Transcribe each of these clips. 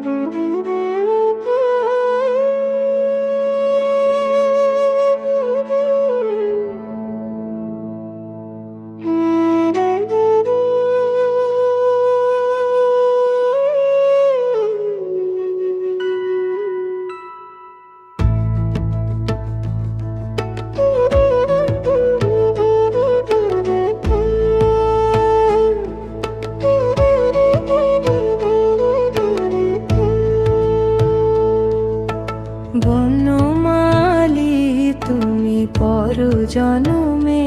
বনমালি তুমি পর জনমে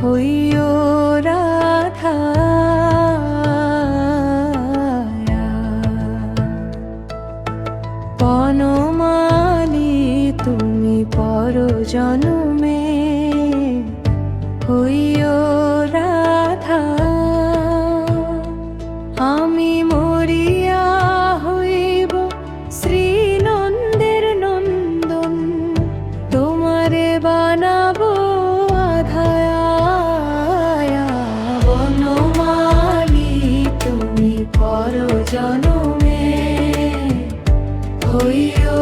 হইও বানাবো আধায়া। বনমালি তুমি পর জনমে হইও